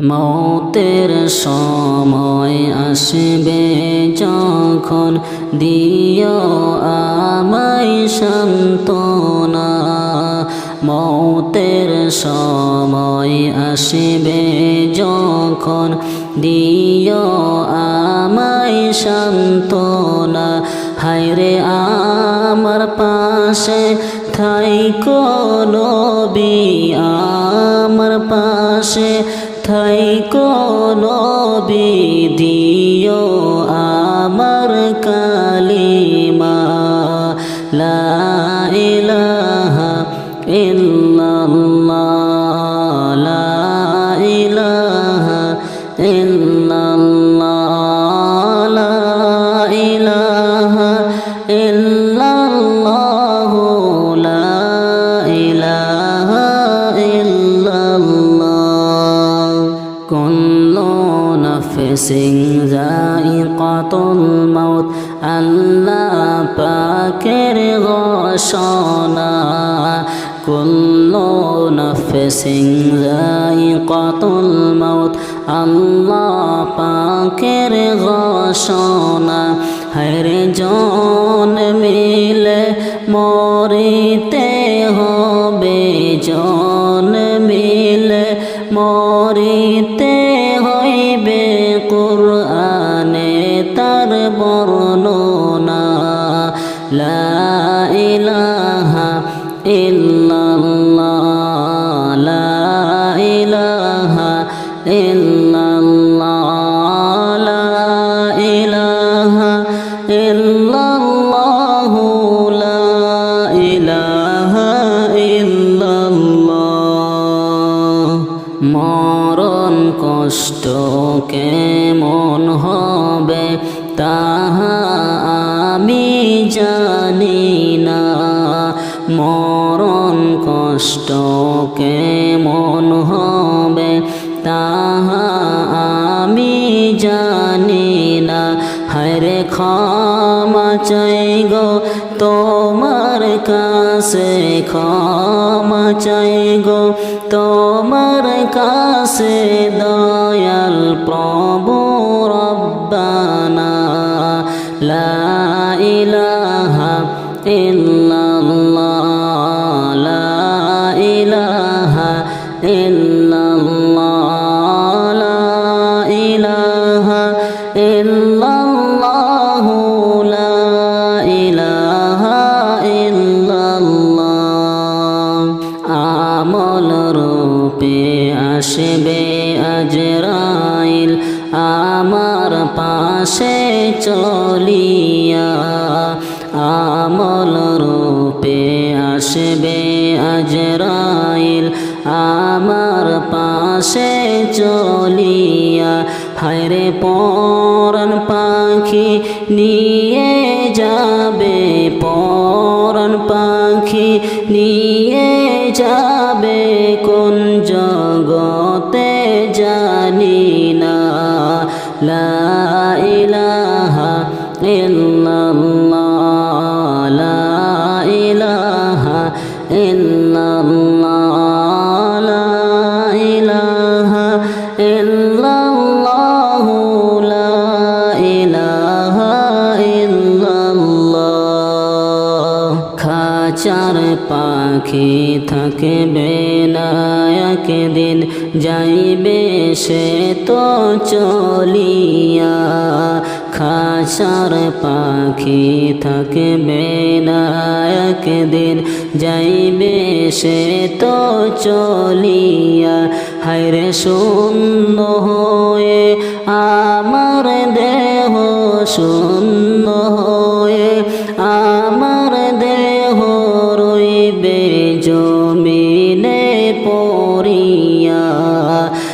মৌতের সময় আসবে যখন দিও আমায় সান্ত্বনা। মৌতের সময় আসবে যখন দিও আমায় সান্ত্বনা। হায়রে আমার পাশে থাইকো নবী, আমার পাশে থাইকো নবী দিও যায়িকাতুল মাউত, আল্লাহ পাকের ঘোষণা। কুল্লু নাফসিন যায়িকাতুল মাউত, আল্লাহ পাকের ঘোষণা। হরে জন মিলে মরিতে হবে জন বর্ণনা লা ইলাহা ইল্লাল্লাহ, লা ইলাহা লা ইলাহা ইল্লাল্লাহ, লা ইলাহা ইল্লাল্লাহ। মরণ কষ্ট কেমন হবে তাহা আমি জানি না মরণ কষ্ট কেমন হবে? তাহা আমি জানি না হরে ক্ষমা চাই গো, তোমার কাছে ক্ষমা চাই গো, তোমার কাছে দয়াল প্রভু রব্বানা, লা ইলাহা ইল্লাল্লাহ। আসবে আজরাইল, আমার পাশে চলিয়া আমল রূপে আসবে আজরাইল, আমার পাশে চলিয়া। হায়রে পরন পাখি নিয়ে যাবে পরন পাখি নিয়ে যাবে কোন জগতে জানি না। লা ইলাহা ইল্লাল্লাহ। একদিন যাইবে সে তো চলিয়া। খাসার পাখি থাকবে না একদিন যাইবে সে তো চলিয়া। হায়রে শূন্য হয়ে আমার দেহ শূন্য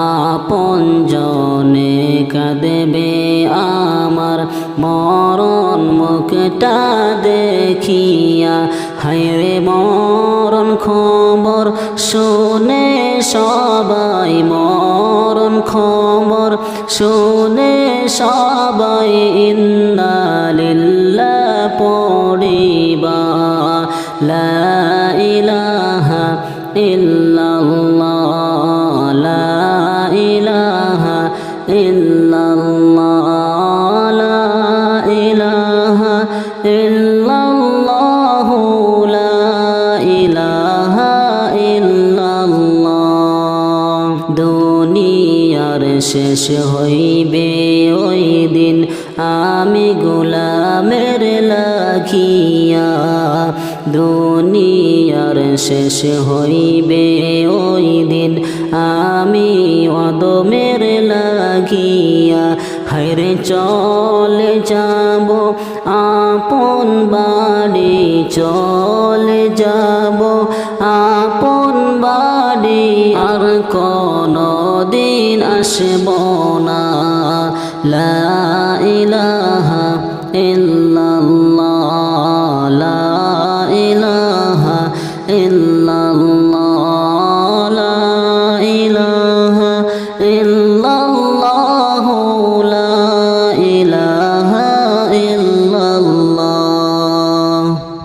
আপন জনে কাঁদবে আমার মরণ মুখটা দেখিয়া। হায়রে মরণ খবর শুনে সবাই মরণ খবর শুনে সবাই ইন্নালিল্লা পড়িবা। লা ইলাহা ইল্লাল্লাহ দুনিয়ার শেষ হইবে ওই দিন আমি গোলামের লাখিয়া। দুনিয়ার শেষ হইবে ওই দিন। আমি অদমের লাগিয়া হাইরে চলে যাব, আপন বাড়ি চলে যাব। আপন বাড়ি আর কোনো দিন আসব না। লা ইলাহা ইল্লাল্লাহ।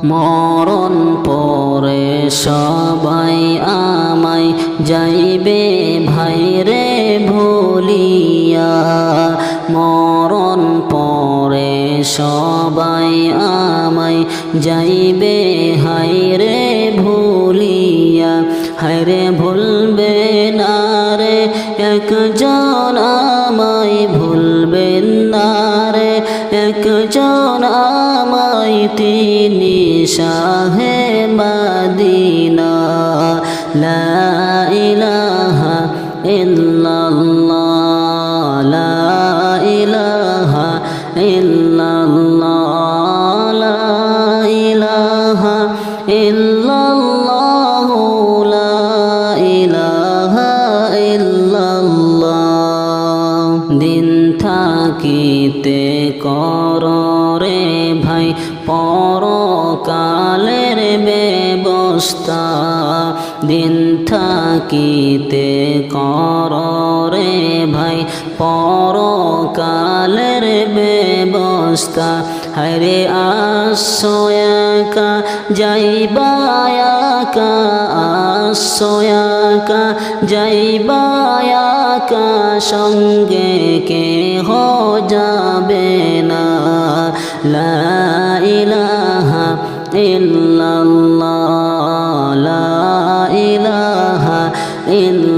মরণ পরে সবাই আমায় যাইবে ভাইরে ভুলিয়া। মরণ পরে সবাই আমায় যাইবে হাইরে ভুলিয়া। হাইরে ভুলবে না রে একজন আমায় রে একজন আমায় তিনি শাহে মাদিনা। লা ইলাহা ইল্লাল্লাহ লা ইলাহা ইল্লাল্লাহ লা ইলাহা ইল্লাল্লাহ। ব্যবস্থা দিন থাকিতে কর রে ভাই, পরকালের ব্যবস্থা। হরে আসয়াকা যাইবায়াকা আসয়াকা যাইবায়াকা সঙ্গে কে হো যাবে না। লা ইলাহা ইল্লাল্লাহ। লা ইলাহা ইল্লাল্লাহ